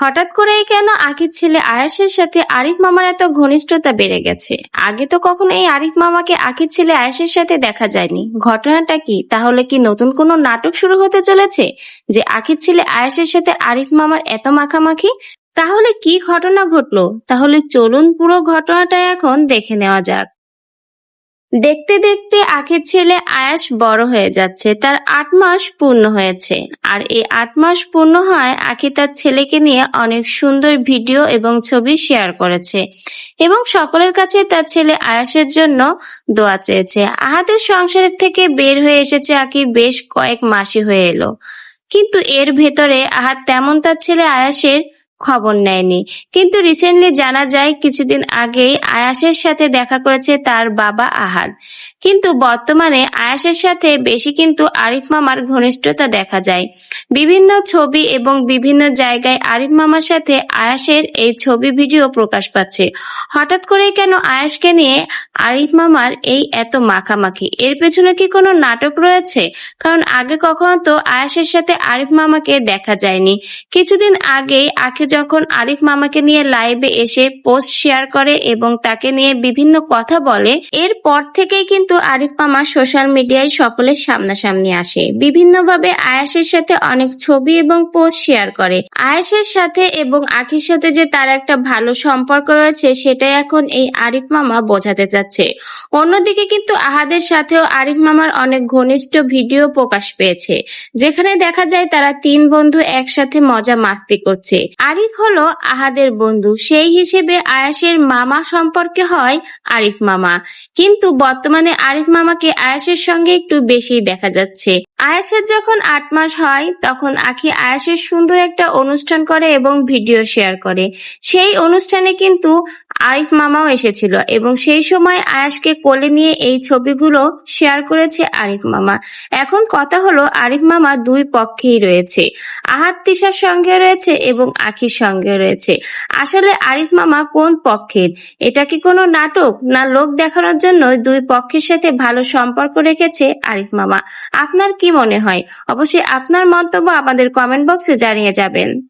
হঠাৎ করেই কেন আখির ছেলে আয়াসের সাথে আরিফ মামার এত ঘনিষ্ঠতা বেড়ে গেছে? আগে তো কখনো এই আরিফ মামাকে আখির ছেলে আয়াসের সাথে দেখা যায়নি। ঘটনাটা কি? তাহলে কি নতুন কোনো নাটক শুরু হতে চলেছে? যে আখির ছেলে আয়াসের সাথে আরিফ মামার এত মাখামাখি? তাহলে কি ঘটনা ঘটলো? তাহলে চলুন পুরো ঘটনাটা এখন দেখে নেওয়া যাক। দেখতে দেখতে আখের ছেলে আয়াস বড় হয়ে যাচ্ছে। তার আট মাস পূর্ণ হয়েছে। আর এই আট মাস পূর্ণ হয় আখি তার ছেলেকে নিয়ে অনেক সুন্দর ভিডিও এবং ছবি শেয়ার করেছে এবং সকলের কাছে তার ছেলে আয়াসের জন্য দোয়া চেয়েছে। আহাদের সংসারের থেকে বের হয়ে এসেছে আখি বেশ কয়েক মাসই হয়ে এলো। কিন্তু এর ভেতরে আহাদ তেমন তার ছেলে আয়াসের খবর নেয়নি। কিন্তু রিসেন্টলি জানা যায় কিছুদিন আগেই আয়াসের সাথে দেখা করেছে তার বাবা আহাদ। কিন্তু বর্তমানে আয়াসের সাথে বেশি কিন্তু আরিফ মামার ঘনিষ্ঠতা দেখা যায়। বিভিন্ন ছবি এবং বিভিন্ন জায়গায় আরিফ মামার সাথে আয়াসের এই ছবি ভিডিও প্রকাশ পাচ্ছে। হঠাৎ করে কেন আয়াসকে নিয়ে আরিফ মামার এই এত মাখামাখি? এর পেছনে কি কোনো নাটক রয়েছে? কারণ আগে কখনো তো আয়াসের সাথে আরিফ মামাকে দেখা যায়নি। কিছুদিন আগেই আখি যখন আরিফ মামাকে নিয়ে লাইভে এসে পোস্ট শেয়ার করে এবং তাকে নিয়ে বিভিন্ন কথা বলে, এরপর থেকেই কিন্তু আরিফ মামা সোশ্যাল মিডিয়ায় সকলের সামনাসামনি আসে। বিভিন্নভাবে আয়াসের সাথে অনেক ছবি এবং পোস্ট শেয়ার করে। আয়াসের সাথে এবং আখির সাথে যে তার একটা ভালো সম্পর্ক রয়েছে, সেটাই এখন এই আরিফ মামা বোঝাতে চাচ্ছে। অন্যদিকে কিন্তু আহাদের সাথেও আরিফ মামার অনেক ঘনিষ্ঠ ভিডিও প্রকাশ পেয়েছে, যেখানে দেখা যায় তারা তিন বন্ধু একসাথে মজা মাস্তি করছে আরিফ হলো আহাদের বন্ধু। সেই হিসেবে আয়াসের মামা সম্পর্কে হয় আরিফ মামা। কিন্তু বর্তমানে আরিফ মামাকে আয়াসের সঙ্গে একটু বেশি দেখা যাচ্ছে। আয়াসের যখন আট মাস হয়, তখন আখি আয়াসের সুন্দর একটা অনুষ্ঠান করে এবং ভিডিও শেয়ার করে। সেই অনুষ্ঠানে কিন্তু আরিফ মামাও এসেছিল এবং সেই সময় আয়াসকে কোলে নিয়ে এই ছবিগুলো শেয়ার করেছে আরিফ মামা। এখন কথা হলো, আরিফ মামা দুই পক্ষেই রয়েছে। আহাত তিশার সঙ্গে রয়েছে এবং আখির সঙ্গে রয়েছে। আসলে আরিফ মামা কোন পক্ষের? এটা কি কোনো নাটক না লোক দেখানোর জন্য দুই পক্ষের সাথে ভালো সম্পর্ক রেখেছে আরিফ মামা? আপনার কি মনে হয়। অবশ্যই আপনার মন্তব্য আমাদের কমেন্ট বক্সে জানিয়ে যাবেন।